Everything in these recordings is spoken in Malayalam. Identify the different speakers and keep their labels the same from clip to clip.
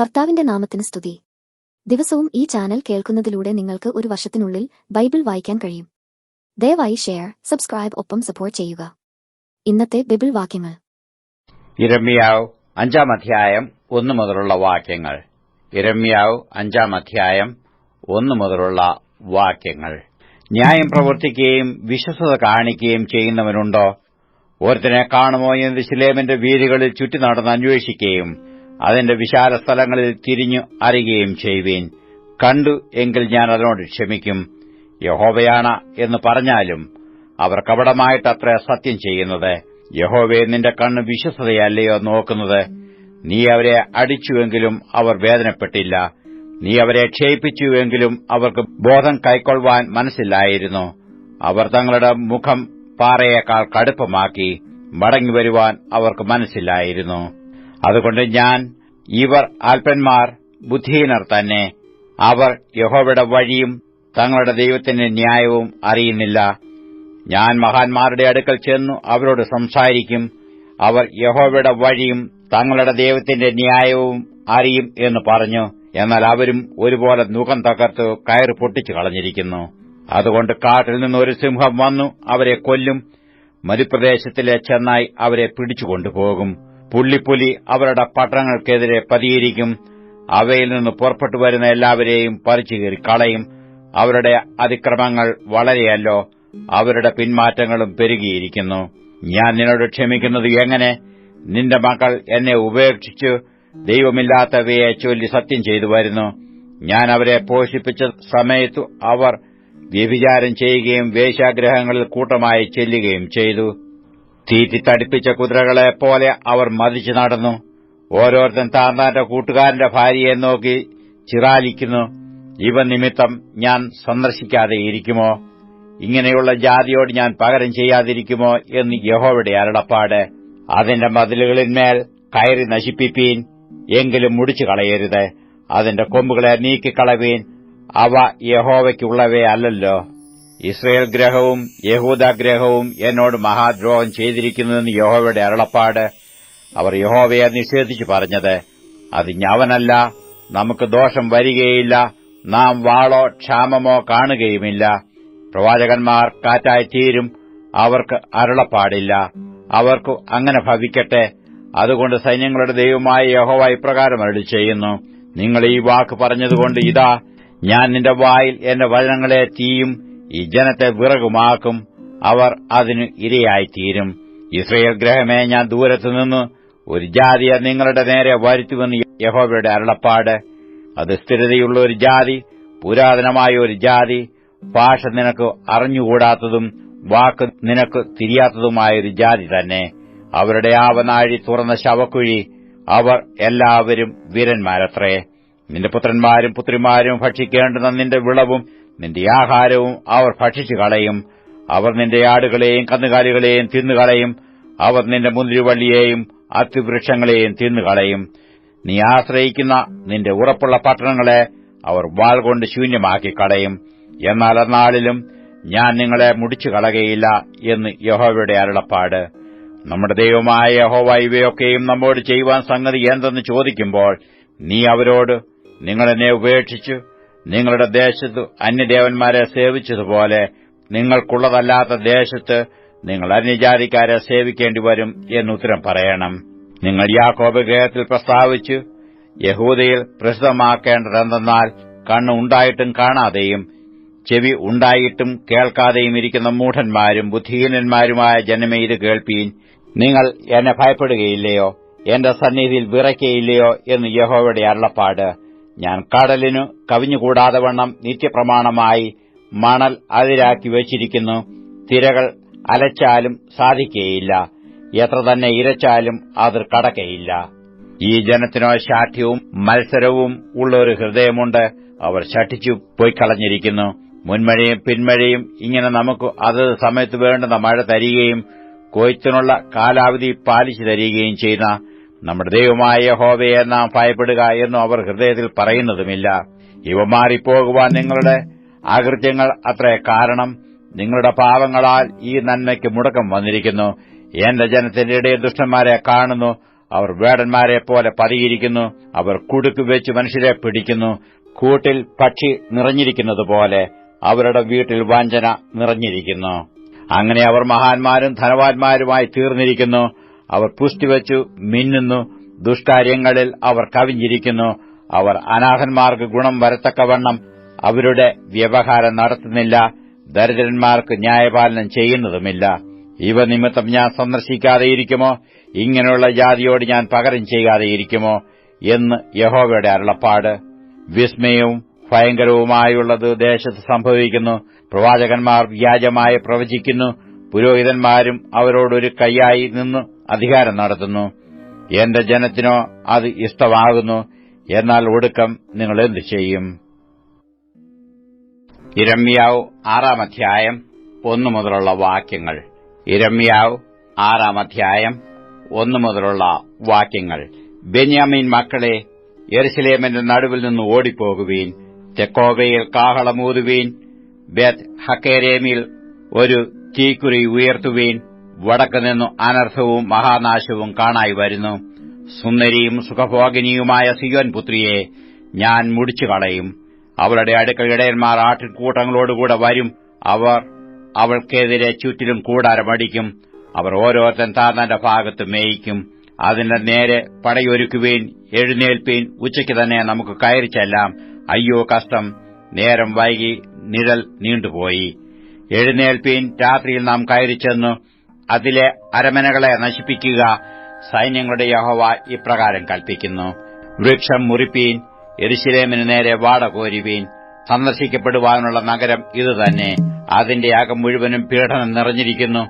Speaker 1: കർത്താവിന്റെ നാമത്തിന് സ്തുതി. ദിവസവും ഈ ചാനൽ കേൾക്കുന്നതിലൂടെ നിങ്ങൾക്ക് ഒരു വർഷത്തിനുള്ളിൽ ബൈബിൾ വായിക്കാൻ കഴിയും. ദയവായി ഷെയർ സബ്സ്ക്രൈബ് ഒപ്പം സപ്പോർട്ട് ചെയ്യുക. ഇന്നത്തെ ബൈബിൾ വാക്യങ്ങൾ.
Speaker 2: ഇരമ്യാവ് അഞ്ചാം അധ്യായം ഒന്നു മുതലുള്ള വാക്യങ്ങൾ. ഇരമ്യാവ് അഞ്ചാം അധ്യായം ഒന്നു മുതലുള്ള വാക്യങ്ങൾ. ന്യായം പ്രവർത്തിക്കുകയും വിശ്വസത കാണിക്കുകയും ചെയ്യുന്നവനുണ്ടോ? ഓരത്തിനെ കാണുമോ എന്ന് ശിലേമന്റെ വീടുകളിൽ ചുറ്റി നടന്ന് അന്വേഷിക്കുകയും അതിന്റെ വിശാല സ്ഥലങ്ങളിൽ തിരിഞ്ഞു അറിയുകയും ചെയ്യുവീൻ. കണ്ടു എങ്കിൽ ഞാൻ അതിനോട് ക്ഷമിക്കും. യഹോവയാണ് എന്ന് പറഞ്ഞാലും അവർ കപടമായിട്ടത്ര സത്യം ചെയ്യുന്നത്. യഹോവയെ നിന്റെ കണ്ണ് വിശ്വസതയല്ലയോ നോക്കുന്നത്. നീ അവരെ അടിച്ചുവെങ്കിലും അവർ വേദനപ്പെട്ടില്ല. നീ അവരെ ക്ഷയിപ്പിച്ചുവെങ്കിലും അവർക്ക് ബോധം കൈക്കൊള്ളുവാൻ മനസ്സില്ലായിരുന്നു. അവർ തങ്ങളുടെ മുഖം പാറയേക്കാൾ കടുപ്പമാക്കി മടങ്ങിവരുവാൻ അവർക്ക് മനസ്സില്ലായിരുന്നു. അതുകൊണ്ട് ഞാൻ ഇവർ അല്പന്മാർ ബുദ്ധിഹീനർ തന്നെ. അവർ യഹോവയുടെ വഴിയും തങ്ങളുടെ ദൈവത്തിന്റെ ന്യായവും അറിയുന്നില്ല. ഞാൻ മഹാന്മാരുടെ അടുക്കൽ ചെന്നു അവരോട് സംസാരിക്കും. അവർ യഹോവയുടെ വഴിയും തങ്ങളുടെ ദൈവത്തിന്റെ ന്യായവും അറിയും എന്ന് പറഞ്ഞു. എന്നാൽ അവരും ഒരുപോലെ മുഖം തകർത്ത് കയറ് പൊട്ടിച്ചു കളഞ്ഞിരിക്കുന്നു. അതുകൊണ്ട് കാട്ടിൽ നിന്ന് ഒരു സിംഹം വന്നു അവരെ കൊല്ലും. മരുപ്രദേശത്തിലെ ചെന്നായി അവരെ പിടിച്ചുകൊണ്ടുപോകും പുള്ളിപ്പുലി അവരുടെ പട്ടണങ്ങൾക്കെതിരെ പതിയിരിക്കും. അവയിൽ നിന്ന് പുറപ്പെട്ടു വരുന്ന എല്ലാവരെയും പറിച്ചു കീറി കളയും. അവരുടെ അതിക്രമങ്ങൾ വളരെയല്ലോ. അവരുടെ പിന്മാറ്റങ്ങളും പെരുകിയിരിക്കുന്നു. ഞാൻ നിന്നോട് ക്ഷമിക്കുന്നത് എങ്ങനെ? നിന്റെ മക്കൾ എന്നെ ഉപേക്ഷിച്ച്. ദൈവമില്ലാത്തവയെ ചൊല്ലി സത്യം ചെയ്തു വരുന്നു. ഞാൻ അവരെ പോഷിപ്പിച്ച സമയത്തു അവർ വ്യഭിചാരം ചെയ്യുകയും വേശാഗ്രഹങ്ങളിൽ കൂട്ടമായി ചെല്ലുകയും ചെയ്തു. തീറ്റി തടിപ്പിച്ച കുതിരകളെ പോലെ അവർ മതിച്ചു നടന്നു. ഓരോരുത്തൻ താന്താന്റെ കൂട്ടുകാരന്റെ ഭാര്യയെ നോക്കി ചിറാലിക്കുന്നു. ഇവ നിമിത്തം ഞാൻ സന്ദർശിക്കാതെ ഇരിക്കുമോ? ഇങ്ങനെയുള്ള ജാതിയോട് ഞാൻ പകരം ചെയ്യാതിരിക്കുമോ എന്ന് യഹോവയുടെ അരുളപ്പാട്. അതിന്റെ മതിലുകളിന്മേൽ കയറി നശിപ്പിപ്പീൻ എങ്കിലും മുടിച്ചു കളയരുത്. അതിന്റെ കൊമ്പുകളെ നീക്കിക്കളവീൻ. അവ യഹോവയ്ക്കുള്ളവേ അല്ലല്ലോ ഇസ്രയേൽ ഗ്രഹവും യഹൂദാഗ്രഹവും എന്നോട് മഹാദ്രോഹം ചെയ്തിരിക്കുന്നുവെന്ന് യഹോവയുടെ അരുളപ്പാട് അവർ യഹോവയെ നിഷേധിച്ചു പറഞ്ഞത്. അത് ഞാവനല്ല നമുക്ക് ദോഷം വരികയില്ല നാം വാളോ ക്ഷാമമോ കാണുകയുമില്ല. പ്രവാചകന്മാർ കാറ്റായി തീരും അവർക്ക് അരുളപ്പാടില്ല. അവർക്കു അങ്ങനെ ഭവിക്കട്ടെ. അതുകൊണ്ട് സൈന്യങ്ങളുടെ ദൈവമായ യഹോവ ഇപ്രകാരം അരുളി ചെയ്യുന്നു. നിങ്ങൾ ഈ വാക്ക് പറഞ്ഞതുകൊണ്ട് ഇതാ ഞാൻ നിന്റെ വായിൽ എന്റെ വചനങ്ങളെ തീയും ഈ ജനത്തെ വിറകുമാക്കും. അവർ അതിന് ഇരയായിത്തീരും. ഇസ്രയേൽ ഗ്രഹമേ ഞാൻ ദൂരത്തുനിന്ന് ഒരു ജാതിയെ നിങ്ങളുടെ നേരെ വരുത്തുമെന്ന് യഹോബയുടെ അരുളപ്പാട്. അത് സ്ഥിരതയുള്ള ഒരു ജാതി പുരാതനമായ ഒരു ജാതി. ഭാഷ നിനക്ക് അറിഞ്ഞുകൂടാത്തതും വാക്ക് നിനക്ക് തിരിയാത്തതുമായൊരു ജാതി തന്നെ. അവരുടെ ആവനാഴി തുറന്ന ശവക്കുഴി അവർ എല്ലാവരും വീരന്മാരത്രേ. നിന്റെ പുത്രന്മാരും പുത്രിമാരും ഭക്ഷിക്കേണ്ടുന്ന നിന്റെ വിളവും നിന്റെ ആഹാരവും അവർ ഭക്ഷിച്ചു കളയും. അവർ നിന്റെ ആടുകളെയും കന്നുകാലികളെയും തിന്നുകളയും അവർ നിന്റെ മുന്തിരിവള്ളിയെയും അത്തിവൃക്ഷങ്ങളെയും തിന്നുകളയും നീ ആശ്രയിക്കുന്ന നിന്റെ ഉറപ്പുള്ള പട്ടണങ്ങളെ അവർ വാൾ കൊണ്ട് ശൂന്യമാക്കി കളയും. എന്നാൽ അന്നാളിലും ഞാൻ നിങ്ങളെ മുടിച്ചു കളകയില്ല എന്ന് യഹോവയുടെ അരുളപ്പാട്. നമ്മുടെ ദൈവമായ യഹോവ ഇവയൊക്കെയും നമ്മോട് ചെയ്യുവാൻ സംഗതി എന്തെന്ന് ചോദിക്കുമ്പോൾ നീ അവരോട് നിങ്ങളെന്നെ ഉപേക്ഷിച്ചു നിങ്ങളുടെ ദേശത്ത് അന്യദേവന്മാരെ സേവിച്ചതുപോലെ നിങ്ങൾക്കുള്ളതല്ലാത്ത ദേശത്ത് നിങ്ങൾ അന്യജാതിക്കാരെ സേവിക്കേണ്ടി വരും എന്നുത്തരം പറയണം. നിങ്ങൾ യാക്കോബ് പ്രസ്താവിച്ചു യഹൂദയിൽ പ്രസിദ്ധമാക്കേണ്ടതെന്തെന്നാൽ കണ്ണ് ഉണ്ടായിട്ടും കാണാതെയും ചെവി ഉണ്ടായിട്ടും കേൾക്കാതെയും ഇരിക്കുന്ന മൂഢന്മാരും ബുദ്ധിഹീനന്മാരുമായ ജനമേ ഇത് കേൾപ്പീൻ. നിങ്ങൾ എന്നെ ഭയപ്പെടുകയില്ലയോ? എന്റെ സന്നിധിയിൽ വിറയ്ക്കയില്ലയോ? എന്ന് യഹോവയുടെ അരുളപ്പാട്. ഞാൻ കടലിനു കവിഞ്ഞുകൂടാതെ വണ്ണം നിത്യപ്രമാണമായി മണൽ അതിരാക്കി വച്ചിരിക്കുന്നു. തിരകൾ അലച്ചാലും സാധിക്കുകയില്ല എത്ര തന്നെ ഇരച്ചാലും അത് കടക്കയില്ല. ഈ ജനത്തിനോ ശാഠ്യവും മത്സരവും ഉള്ള ഒരു ഹൃദയമുണ്ട്. അവർ ശഠിച്ചു പോയിക്കളഞ്ഞിരിക്കുന്നു മുൻമഴയും പിൻമഴയും ഇങ്ങനെ നമുക്ക് അതത് സമയത്ത് വേണ്ടുന്ന മഴ തരികയും കൊയ്ത്തിനുള്ള കാലാവധി പാലിച്ചു തരികയും ചെയ്യുന്ന നമ്മുടെ ദൈവമായ ഹോവയെ നാം ഭയപ്പെടുക എന്നും അവർ ഹൃദയത്തിൽ പറയുന്നതുമില്ല. ഇവ മാറിപ്പോകുവാൻ നിങ്ങളുടെ ആകൃത്യങ്ങൾ അത്രേ കാരണം. നിങ്ങളുടെ പാവങ്ങളാൽ ഈ നന്മയ്ക്ക് മുടക്കം വന്നിരിക്കുന്നു. എന്റെ ജനത്തിന്റെ ഇടയിൽ ദുഷ്ടന്മാരെ കാണുന്നു. അവർ വേടന്മാരെ പോലെ പതിയിരിക്കുന്നു. അവർ കുടുക്ക് വെച്ച് മനുഷ്യരെ പിടിക്കുന്നു. കൂട്ടിൽ പക്ഷി നിറഞ്ഞിരിക്കുന്നത് പോലെ അവരുടെ വീട്ടിൽ വഞ്ചന നിറഞ്ഞിരിക്കുന്നു. അങ്ങനെ അവർ മഹാന്മാരും ധനവാന്മാരുമായി തീർന്നിരിക്കുന്നു. അവർ പുഷ്ടിവച്ചു മിന്നുന്നു ദുഷ്കാര്യങ്ങളിൽ അവർ കവിഞ്ഞിരിക്കുന്നു. അവർ അനാഥന്മാർക്ക് ഗുണം വരത്തക്കവണ്ണം അവരുടെ വ്യവഹാരം നടത്തുന്നില്ല ദരിദ്രന്മാർക്ക് ന്യായപാലനം ചെയ്യുന്നതുമില്ല. ഇവ നിമിത്തം ഞാൻ സന്ദർശിക്കാതെയിരിക്കുമോ? ഇങ്ങനെയുള്ള ജാതിയോട് ഞാൻ പകരം ചെയ്യാതെയിരിക്കുമോ? എന്ന് യഹോവയുടെ അരുളപ്പാട്. വിസ്മയവും ഭയങ്കരവുമായുള്ളത് ദേശത്ത് സംഭവിക്കുന്നു. പ്രവാചകന്മാർ വ്യാജമായി പ്രവചിക്കുന്നു. പുരോഹിതന്മാരും അവരോടൊരു കൈയായി നിന്ന്. അധികാരം നടത്തുന്നു. എന്റെ ജനത്തിനോ അത് ഇഷ്ടമാകുന്നു. എന്നാൽ ഒടുക്കം നിങ്ങൾ എന്തു ചെയ്യും? ഇരമ്യാവ് ആറാം അധ്യായം ഒന്നു മുതലുള്ള വാക്യങ്ങൾ. ഇരമ്യാവ് ആറാം അധ്യായം ഒന്നു മുതലുള്ള വാക്യങ്ങൾ. ബെന്യാമീൻ മക്കളെ എരുസലേമിന്റെ നടുവിൽ നിന്ന് ഓടിപ്പോകുവീൻ. തെക്കോവയിൽ കാഹളമൂതുവീൻ ബെത് ഹക്കേരേമിൽ ഒരു തീക്കുറി ഉയർത്തുവീൻ. വടക്ക് നിന്നു മഹാനാശവും കാണായി വരുന്നു. സുന്ദരിയും സുഖഭോഗിനിയുമായ സിയോൻ പുത്രിയെ ഞാൻ മുടിച്ചു കളയും. അവളുടെ അടുക്കൽ ഇടയന്മാർ ആട്ടിൻകൂട്ടങ്ങളോടുകൂടെ വരും. അവർ അവൾക്കെതിരെ ചുറ്റിലും കൂടാരമടിക്കും അവർ ഓരോരുത്തൻ താന്നന്റെ ഭാഗത്ത് മേയിക്കും. അതിന്റെ നേരെ പടയൊരുക്കുവീൻ എഴുന്നേൽപ്പീൻ ഉച്ചയ്ക്ക് തന്നെ നമുക്ക് കയറി ചെല്ലാം. അയ്യോ കഷ്ടം. നേരം വൈകി നിഴൽ നീണ്ടുപോയി. എഴുന്നേൽപ്പീൻ രാത്രിയിൽ നാം കയറി ചെന്നു. അതിലെ അരമനകളെ നശിപ്പിക്കുക സൈന്യങ്ങളുടെ യഹോവ ഇപ്രകാരം കൽപ്പിക്കുന്നു. വൃക്ഷം മുറിപ്പീൻ എരിശിലേമിന് നേരെ വാട കോരുവീൻ സന്ദർശിക്കപ്പെടുവാനുള്ള നഗരം ഇതുതന്നെ അതിന്റെ അകം മുഴുവനും പീഡനം നിറഞ്ഞിരിക്കുന്നു.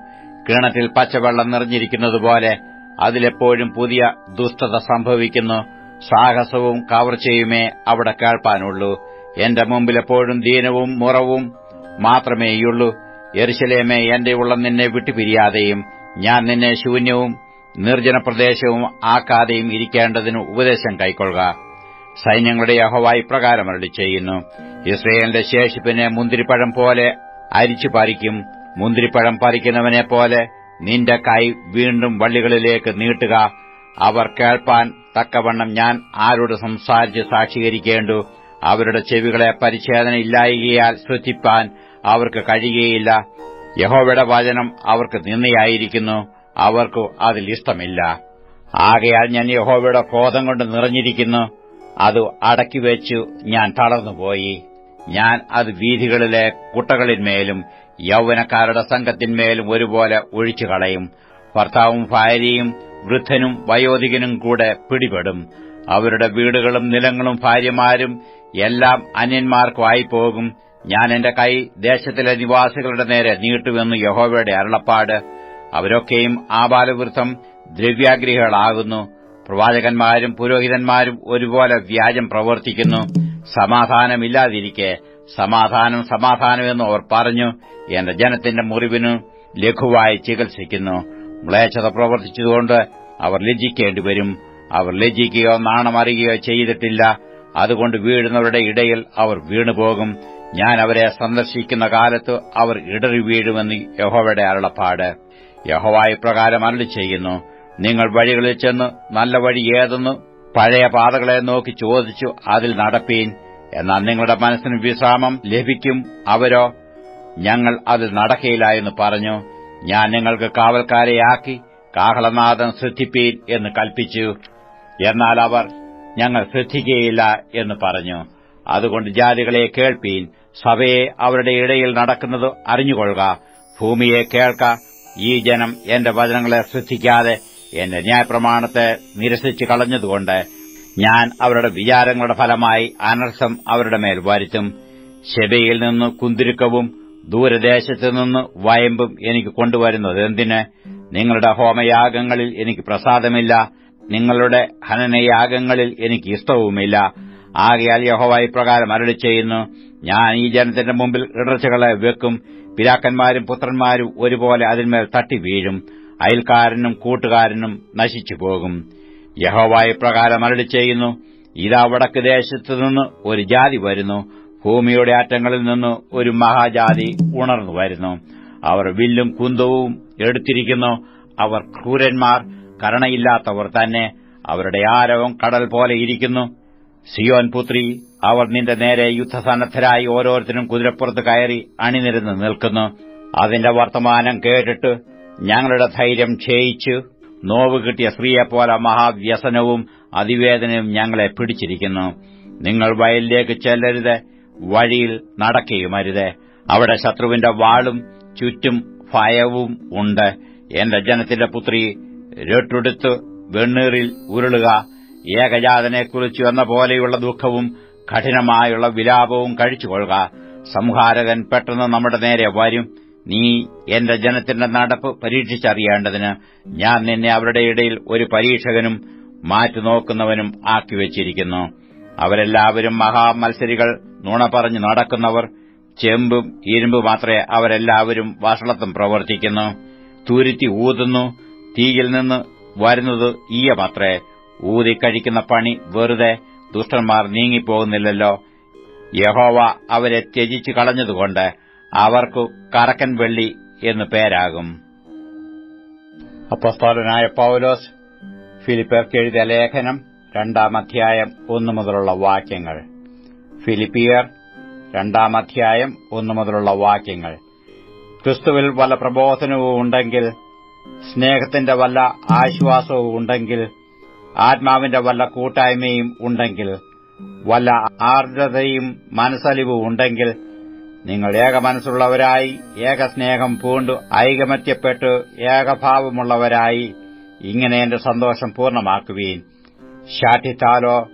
Speaker 2: കിണറ്റിൽ പച്ചവെള്ളം നിറഞ്ഞിരിക്കുന്നതുപോലെ അതിലെപ്പോഴും പുതിയ ദുഷ്ടത സംഭവിക്കുന്നു. സാഹസവും കവർച്ചയുമേ അവിടെ കേൾപ്പാനുള്ളൂ. എന്റെ മുമ്പിലെപ്പോഴും ദീനവും മുറവും മാത്രമേയുള്ളൂ. എരുശലേമേ എന്റെ ഉള്ളം നിന്നെ വിട്ടുപിരിയാതെയും ഞാൻ നിന്നെ ശൂന്യവും നിർജന പ്രദേശവും ആക്കാതെയും ഇരിക്കേണ്ടതിന് ഉപദേശം കൈക്കൊള്ളുക. സൈന്യങ്ങളുടെ അഹവായി ഇപ്രകാരം ചെയ്യുന്നു ഇസ്രയേലിന്റെ ശേഷിപ്പിനെ മുന്തിരിപ്പഴം പോലെ അരിച്ചു പറിക്കും മുന്തിരിപ്പഴം പറിക്കുന്നവനെ പോലെ നിന്റെ കൈ വീണ്ടും വള്ളികളിലേക്ക് നീട്ടുക. അവർ കേൾപ്പാൻ തക്കവണ്ണം ഞാൻ ആരോട് സംസാരിച്ച് സാക്ഷീകരിക്കേണ്ടു. അവരുടെ ചെവികളെ പരിച്ഛേദന ഇല്ലായികയാൽ ശ്രദ്ധിപ്പാൻ അവർക്ക് കഴിയുകയില്ല. യഹോവയുടെ വചനം അവർക്ക് നിന്നയായിരിക്കുന്നു അവർക്ക് അതിൽ ഇഷ്ടമില്ല. ആകയാൽ ഞാൻ യഹോവയുടെ ക്രോധം കൊണ്ട് നിറഞ്ഞിരിക്കുന്നു. അത് അടക്കിവെച്ചു ഞാൻ തളർന്നുപോയി. ഞാൻ അത് വീഥികളിലെ കുട്ടകളിന്മേലും യൗവനക്കാരുടെ സംഘത്തിന്മേലും ഒരുപോലെ ഒഴിച്ചു കളയും ഭർത്താവും ഭാര്യയും വൃദ്ധനും വയോധികനും കൂടെ പിടിപെടും. അവരുടെ വീടുകളും നിലങ്ങളും ഭാര്യമാരും എല്ലാം അന്യന്മാർക്കുമായി പോകും ഞാൻ എന്റെ കൈ ദേശത്തിലെ നിവാസികളുടെ നേരെ നീട്ടുമെന്ന് യഹോവയുടെ അരുളപ്പാട്. അവരൊക്കെയും ആ ബാലവൃത്തം ദ്രവ്യാഗ്രഹികളാകുന്നു. പ്രവാചകന്മാരും പുരോഹിതന്മാരും ഒരുപോലെ വ്യാജം പ്രവർത്തിക്കുന്നു. സമാധാനമില്ലാതിരിക്കെ. സമാധാനം സമാധാനമെന്ന് അവർ പറഞ്ഞു. എന്റെ ജനത്തിന്റെ മുറിവിനു ലഘുവായി ചികിത്സിക്കുന്നു. മ്ലേച്ഛത പ്രവർത്തിച്ചതുകൊണ്ട് അവർ ലജ്ജിക്കേണ്ടി വരും അവർ ലജ്ജിക്കുകയോ നാണമറിയുകയോ ചെയ്തിട്ടില്ല. അതുകൊണ്ട് വീഴുന്നവരുടെ ഇടയിൽ അവർ വീണുപോകും. ഞാൻ അവരെ സന്ദർശിക്കുന്ന കാലത്ത് അവർ ഇടറി വീഴുമെന്ന് യഹോവയുടെ അരുളപ്പാട്. യഹോവായ പ്രകാരം അരളി ചെയ്യുന്നു നിങ്ങൾ വഴികളിൽ ചെന്ന് നല്ല വഴി ഏതെന്ന് പഴയ പാതകളെ നോക്കി ചോദിച്ചു അതിൽ നടപ്പീൻ. എന്നാൽ നിങ്ങളുടെ മനസ്സിന് വിശ്രാമം ലഭിക്കും അവരോ? ഞങ്ങൾ അതിൽ നടക്കയില്ല എന്ന് പറഞ്ഞു. ഞാൻ നിങ്ങൾക്ക് കാവൽക്കാരെയാക്കി കാഹളനാഥൻ ശ്രദ്ധിപ്പീൻ എന്ന് കൽപ്പിച്ചു. എന്നാൽ അവർ ഞങ്ങൾ ശ്രദ്ധിക്കുകയില്ല എന്ന് പറഞ്ഞു. അതുകൊണ്ട് ജാതികളെ കേൾപ്പീൻ. സഭയെ അവരുടെ ഇടയിൽ നടക്കുന്നത് അറിഞ്ഞുകൊള്ളുക. ഭൂമിയെ കേൾക്ക. ഈ ജനം എന്റെ വചനങ്ങളെ ശ്രദ്ധിക്കാതെ എന്റെ ന്യായപ്രമാണത്തെ നിരസിച്ചു കളഞ്ഞതുകൊണ്ട് ഞാൻ അവരുടെ വിചാരങ്ങളുടെ ഫലമായി അനർത്ഥം അവരുടെ മേൽ വരുത്തും. ശബയിൽ നിന്ന് കുന്തിരുക്കവും ദൂരദേശത്തു നിന്ന് വയമ്പും എനിക്ക് കൊണ്ടുവരുന്നത് എന്തിന്? നിങ്ങളുടെ ഹോമയാഗങ്ങളിൽ എനിക്ക് പ്രസാദമില്ല. നിങ്ങളുടെ ഹനനയാഗങ്ങളിൽ എനിക്ക് ഇഷ്ടവുമില്ല. ആകയാൽ യഹോവ ഇപ്രകാരം അരളി ചെയ്യുന്നു ഞാൻ ഈ ജനത്തിന്റെ മുമ്പിൽ ഇടർച്ചകളെ വെക്കും. പിതാക്കന്മാരും പുത്രന്മാരും ഒരുപോലെ അതിന്മേൽ തട്ടി വീഴും അയൽക്കാരനും കൂട്ടുകാരനും നശിച്ചു പോകും യഹോവ പ്രകാരം അരളി ചെയ്യുന്നു ഇതാ വടക്ക് ദേശത്തു നിന്ന് ഒരു ജാതി വരുന്നു. ഭൂമിയുടെ ആറ്റങ്ങളിൽ നിന്ന് ഒരു മഹാജാതി ഉണർന്നു വരുന്നു. അവർ വില്ലും കുന്തവും എടുത്തിരിക്കുന്നു. അവർ ക്രൂരന്മാർ കരണയില്ലാത്തവർ തന്നെ. അവരുടെ ആരവം കടൽ പോലെ ഇരിക്കുന്നു. സിയോൻ പുത്രി അവർ നിന്റെ നേരെ യുദ്ധസന്നദ്ധരായി ഓരോരുത്തരും കുതിരപ്പുറത്ത് കയറി അണിനിരന്ന് നിൽക്കുന്നു. അതിന്റെ വർത്തമാനം കേട്ടിട്ട് ഞങ്ങളുടെ ധൈര്യം ക്ഷയിച്ചു. നോവ് കിട്ടിയ സ്ത്രീയെപ്പോലെ മഹാവ്യസനവും അതിവേദനയും ഞങ്ങളെ പിടിച്ചിരിക്കുന്നു. നിങ്ങൾ വയലിലേക്ക് ചെല്ലരുത് വഴിയിൽ നടക്കുകയുമരുത്. അവിടെ ശത്രുവിന്റെ വാളും ചുറ്റും ഭയവും ഉണ്ട്. എന്റെ ജനത്തിന്റെ പുത്രി രട്ടുടുത്ത് വെണ്ണീറിൽ ഉരുളുക. ഏകജാതനെക്കുറിച്ചു എന്ന പോലെയുള്ള ദുഃഖവും കഠിനമായുള്ള വിലാപവും കഴിച്ചുകൊള്ളുക. സംഹാരകൻ പെട്ടെന്ന് നമ്മുടെ നേരെ വരും. നീ എന്റെ ജനത്തിന്റെ നടപ്പ് പരീക്ഷിച്ചറിയേണ്ടതിന് ഞാൻ നിന്നെ അവരുടെ ഇടയിൽ ഒരു പരീക്ഷകനും മാറ്റുനോക്കുന്നവനും ആക്കിവച്ചിരിക്കുന്നു അവരെല്ലാവരും മഹാമത്സരികൾ നുണ പറഞ്ഞു നടക്കുന്നവർ ചെമ്പും ഇരുമ്പും മാത്രമേ അവരെല്ലാവരും വഷളത്തും പ്രവർത്തിക്കുന്നു. തുരുത്തി ഊതുന്നു തീയിൽ നിന്ന് വരുന്നത് ഈയമത്രേ ഊതിക്കഴിക്കുന്ന പണി വെറുതെ ദുഷ്ടന്മാർ നീങ്ങിപ്പോകുന്നില്ലല്ലോ. യഹോവ അവരെ ത്യജിച്ചു കളഞ്ഞതുകൊണ്ട് അവർക്കു കറക്കൻ വെള്ളി എന്നു പേരാകും. അപ്പസ്തോലനായ പൌലോസ് ഫിലിപ്പേർക്ക് എഴുതിയ ലേഖനം രണ്ടാം അധ്യായം ഒന്നു മുതലുള്ള വാക്യങ്ങൾ. ഫിലിപ്പിയർ രണ്ടാം അധ്യായം ഒന്നു മുതലുള്ള വാക്യങ്ങൾ. ക്രിസ്തുവിൽ വല്ല പ്രബോധനവും ഉണ്ടെങ്കിൽ സ്നേഹത്തിന്റെ വല്ല ആശ്വാസവും ഉണ്ടെങ്കിൽ ആത്മാവിന്റെ വല്ല കൂട്ടായ്മയും ഉണ്ടെങ്കിൽ വല്ല ആർദ്രതയും മനസ്സലിവും ഉണ്ടെങ്കിൽ നിങ്ങൾ ഏക മനസ്സുള്ളവരായി ഏക സ്നേഹം പൂണ്ടു ഐകമത്യപ്പെട്ട് ഏകഭാവമുള്ളവരായി ഇങ്ങനെ എന്റെ സന്തോഷം പൂർണമാക്കുവീൻ. ശാഠ്യത്താലോ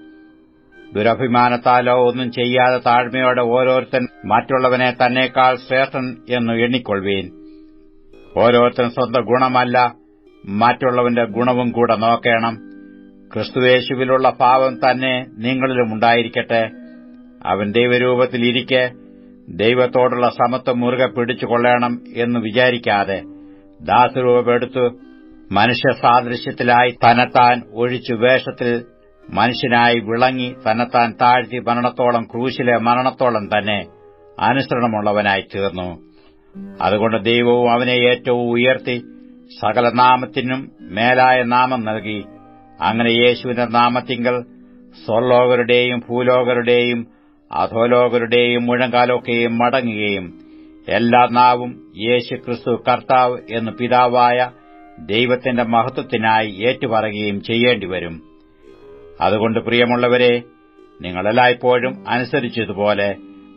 Speaker 2: ദുരഭിമാനത്താലോ ഒന്നും ചെയ്യാതെ താഴ്മയോടെ ഓരോരുത്തൻ മറ്റുള്ളവനെ തന്നേക്കാൾ ശ്രേഷ്ഠൻ എന്ന് എണ്ണിക്കൊള്ളുവീൻ. ഓരോരുത്തൻ സ്വന്തം ഗുണമല്ല മറ്റുള്ളവന്റെ ഗുണവും കൂടെ നോക്കണം. ക്രിസ്തുവേശുവിലുള്ള ഭാവം തന്നെ നിങ്ങളിലും ഉണ്ടായിരിക്കട്ടെ. അവൻ ദൈവരൂപത്തിലിരിക്കെ ദൈവത്തോടുള്ള സമത്വം മുറുകെ പിടിച്ചുകൊള്ളണം എന്ന് വിചാരിക്കാതെ ദാസരൂപമെടുത്തു മനുഷ്യ സാദൃശ്യത്തിലായി തന്നെത്താൻ ഒഴിച്ചു വേഷത്തിൽ മനുഷ്യനായി വിളങ്ങി തന്നെത്താൻ താഴ്ത്തി മരണത്തോളം ക്രൂശിലെ മരണത്തോളം തന്നെ അനുസരണമുള്ളവനായി തീർന്നു. അതുകൊണ്ട് ദൈവവും അവനെ ഏറ്റവും ഉയർത്തി സകല നാമത്തിനും മേലായ നാമം നൽകി അങ്ങനെ യേശുവിന്റെ നാമത്തിങ്കൽ സ്വർലോകരുടെയും ഭൂലോകരുടെയും അധോലോകരുടെയും മുഴങ്കാലൊക്കെയും മടങ്ങുകയും എല്ലാ നാവും യേശു ക്രിസ്തു കർത്താവ് എന്ന് പിതാവായ ദൈവത്തിന്റെ മഹത്വത്തിനായി ഏറ്റുപറയുകയും ചെയ്യേണ്ടിവരും. അതുകൊണ്ട് പ്രിയമുള്ളവരെ നിങ്ങളെല്ലായ്പ്പോഴും അനുസരിച്ചതുപോലെ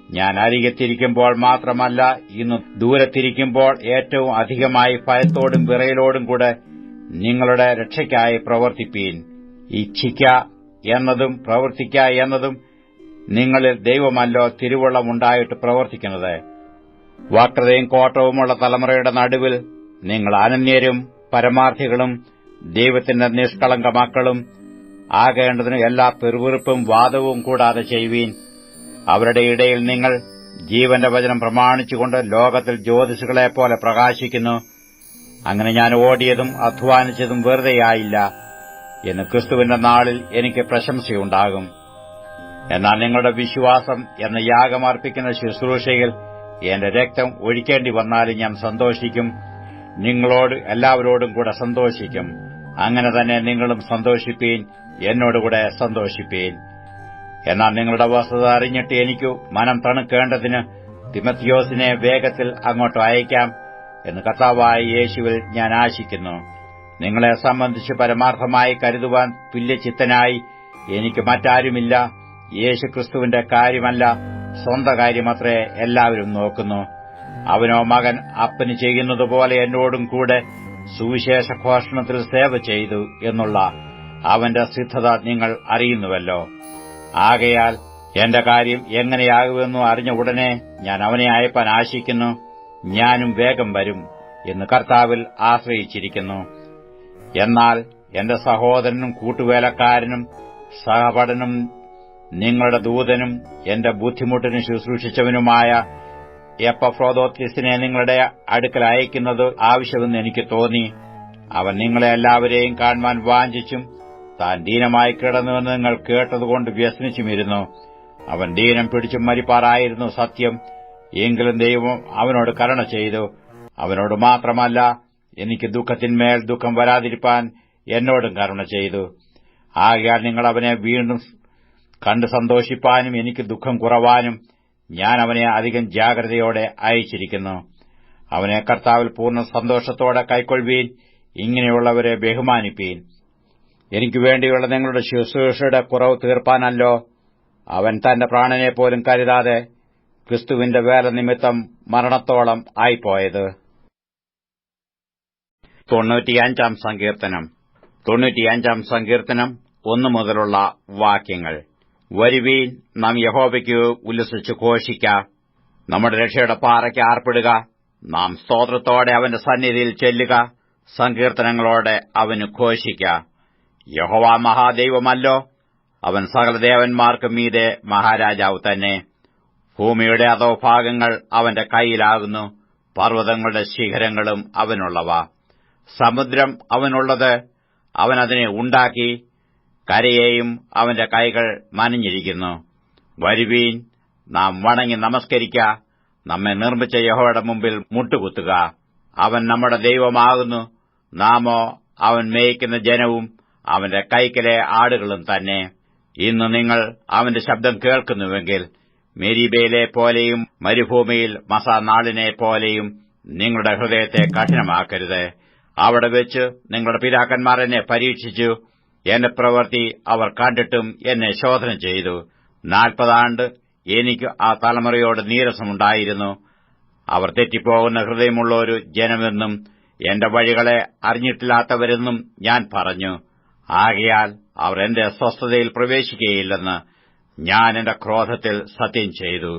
Speaker 2: ഞാൻ അരികെത്തിരിക്കുമ്പോൾ മാത്രമല്ല ഇന്ന് ദൂരത്തിരിക്കുമ്പോൾ ഏറ്റവും അധികമായി ഭയത്തോടും വിറയലോടും കൂടെ നിങ്ങളുടെ രക്ഷയ്ക്കായി പ്രവർത്തിപ്പീൻ. ഇച്ഛിക്ക എന്നതും പ്രവർത്തിക്ക എന്നതും നിങ്ങളിൽ ദൈവമല്ലോ തിരുവള്ളമുണ്ടായിട്ട് പ്രവർത്തിക്കുന്നത്. വക്രതയും കോട്ടവുമുള്ള തലമുറയുടെ നടുവിൽ നിങ്ങൾ അനന്യരും പരമാർത്ഥികളും ദൈവത്തിന്റെ നിഷ്കളങ്ക മക്കളും ആകേണ്ടതിന് എല്ലാ പെരുവിറുപ്പും വാദവും കൂടാതെ ചെയ്യുവീൻ. അവരുടെ ഇടയിൽ നിങ്ങൾ ജീവന്റെ വചനം പ്രമാണിച്ചുകൊണ്ട് ലോകത്തിൽ ജ്യോതിഷുകളെപ്പോലെ പ്രകാശിക്കുന്നു. അങ്ങനെ ഞാൻ ഓടിയതും അധ്വാനിച്ചതും വെറുതെയായില്ല എന്ന് ക്രിസ്തുവിന്റെ നാളിൽ എനിക്ക് പ്രശംസയുണ്ടാകും. എന്നാൽ നിങ്ങളുടെ വിശ്വാസം എന്ന യാഗമർപ്പിക്കുന്ന ശുശ്രൂഷയിൽ എന്റെ രക്തം ഒഴിക്കേണ്ടി വന്നാലും ഞാൻ സന്തോഷിക്കും. നിങ്ങളോട് എല്ലാവരോടും കൂടെ സന്തോഷിക്കും. അങ്ങനെ തന്നെ നിങ്ങളും സന്തോഷിപ്പീൻ എന്നോടുകൂടെ സന്തോഷിപ്പീൻ. എന്നാൽ നിങ്ങളുടെ വസ്തുത അറിഞ്ഞിട്ട് എനിക്കു മനം തണുക്കേണ്ടതിന് തിമത്തിയോസിനെ വേഗത്തിൽ അങ്ങോട്ട് അയക്കാം. എന്ന് കർത്താവായ യേശുവിൽ ഞാൻ ആശിക്കുന്നു. നിങ്ങളെ സംബന്ധിച്ച് പരമാർത്ഥമായി കരുതുവാൻ തുല്യചിത്തനായി എനിക്ക് മറ്റാരുമില്ല. യേശുക്രിസ്തുവിന്റെ കാര്യമല്ല സ്വന്തം കാര്യമത്രേ എല്ലാവരും നോക്കുന്നു. അവനോ മകൻ അപ്പന് ചെയ്യുന്നതുപോലെ എന്നോടും കൂടെ സുവിശേഷ ഘോഷണത്തിൽ സേവ ചെയ്തു എന്നുള്ള അവന്റെ സിദ്ധത നിങ്ങൾ അറിയുന്നുവല്ലോ. ആകയാൽ എന്റെ കാര്യം എങ്ങനെയാകുമെന്നു അറിഞ്ഞ ഉടനെ ഞാൻ അവനെ അയപ്പാൻ ആശിക്കുന്നു. ഞാനും വേഗം വരും എന്ന് കർത്താവിൽ ആശ്രയിച്ചിരിക്കുന്നു. എന്നാൽ എന്റെ സഹോദരനും കൂട്ടുവേലക്കാരനും സഹപടനും നിങ്ങളുടെ ദൂതനും എന്റെ ബുദ്ധിമുട്ടിന് ശുശ്രൂഷിച്ചവനുമായ എപ്പഫ്രോദോത്തിസിനെ നിങ്ങളുടെ അടുക്കൽ അയക്കുന്നത് ആവശ്യമെന്ന് എനിക്ക് തോന്നി. അവൻ നിങ്ങളെ എല്ലാവരെയും കാണുവാൻ വാഞ്ചിച്ചും താൻ ദീനമായി കിടന്നുവെന്ന് നിങ്ങൾ കേട്ടതുകൊണ്ട് വ്യസനിച്ചുമിരുന്നു. അവൻ ദീനം പിടിച്ചും മരിപ്പാറായിരുന്നു സത്യം. എങ്കിലും ദൈവം അവനോട് കരുണ ചെയ്തു. അവനോട് മാത്രമല്ല എനിക്ക് ദുഃഖത്തിന്മേൽ ദുഃഖം വരാതിരിപ്പാൻ എന്നോടും കരുണ ചെയ്തു. ആകയാൽ നിങ്ങൾ അവനെ വീണ്ടും കണ്ട് സന്തോഷിപ്പാനും എനിക്ക് ദുഃഖം കുറവാനും ഞാൻ അവനെ അധികം ജാഗ്രതയോടെ അയച്ചിരിക്കുന്നു. അവനെ കർത്താവിൽ പൂർണ സന്തോഷത്തോടെ കൈക്കൊള്ളുവീൻ ഇങ്ങനെയുള്ളവരെ ബഹുമാനിപ്പീൻ. എനിക്ക് വേണ്ടിയുള്ള നിങ്ങളുടെ ശുശ്രൂഷയുടെ കുറവ് തീർപ്പാനല്ലോ. അവൻ തന്റെ പ്രാണനെ പോലും കരുതാതെ ക്രിസ്തുവിന്റെ വേല നിമിത്തം മരണത്തോളം ആയിപ്പോയത്. തൊണ്ണൂറ്റിയഞ്ചാം സങ്കീർത്തനം. തൊണ്ണൂറ്റിയഞ്ചാം സങ്കീർത്തനം ഒന്നു മുതലുള്ള വാക്യങ്ങൾ. വരുവീൻ നാം യഹോബയ്ക്ക് ഉല്ലസിച്ച് ഘോഷിക്ക. നമ്മുടെ രക്ഷയുടെ പാറയ്ക്ക് ആർപ്പിടുക. നാം സ്തോത്രത്തോടെ അവന്റെ സന്നിധിയിൽ ചെല്ലുക. സങ്കീർത്തനങ്ങളോടെ അവന് ഘോഷിക്ക. യഹോവ മഹാദൈവമല്ലോ. അവൻ സകലദേവന്മാർക്കും മീതെ മഹാരാജാവ് തന്നെ. ഭൂമിയുടെ അധോഭാഗങ്ങൾ അവന്റെ കൈയിലാകുന്നു പർവതങ്ങളുടെ ശിഖരങ്ങളും അവനുള്ളവ. സമുദ്രം അവനുള്ളത് അവനതിനെ ഉണ്ടാക്കി കരയെയും അവന്റെ കൈകൾ മനഞ്ഞിരിക്കുന്നു വരുവീൻ നാം വണങ്ങി നമസ്കരിക്ക നമ്മെ നിർമ്മിച്ച യഹോയുടെ മുമ്പിൽ മുട്ടുകുത്തുക. അവൻ നമ്മുടെ ദൈവമാകുന്നു നാമോ അവൻ മേയ്ക്കുന്ന ജനവും അവന്റെ കൈക്കലെ ആടുകളും തന്നെ. ഇന്ന് നിങ്ങൾ അവന്റെ ശബ്ദം കേൾക്കുന്നുവെങ്കിൽ മെരീബയിലെ പോലെയും മരുഭൂമിയിൽ മസാനാളിനെ പോലെയും നിങ്ങളുടെ ഹൃദയത്തെ കഠിനമാക്കരുത്. അവിടെ വെച്ച് നിങ്ങളുടെ പിതാക്കന്മാർ എന്നെ പരീക്ഷിച്ചു. എന്റെ പ്രവൃത്തി അവർ കണ്ടിട്ടും എന്നെ ശോധന ചെയ്തു. നാൽപ്പതാണ്ട് എനിക്ക് ആ തലമുറയോട് നീരസമുണ്ടായിരുന്നു. അവർ തെറ്റിപ്പോകുന്ന ഹൃദയമുള്ള ഒരു ജനമെന്നും എന്റെ വഴികളെ അറിഞ്ഞിട്ടില്ലാത്തവരെന്നും ഞാൻ പറഞ്ഞു. ആകയാൽ അവർ എന്റെ സ്വസ്ഥതയിൽ പ്രവേശിക്കുകയില്ലെന്ന് ഞാൻ എന്റെ ക്രോധത്തിൽ സത്യം ചെയ്തു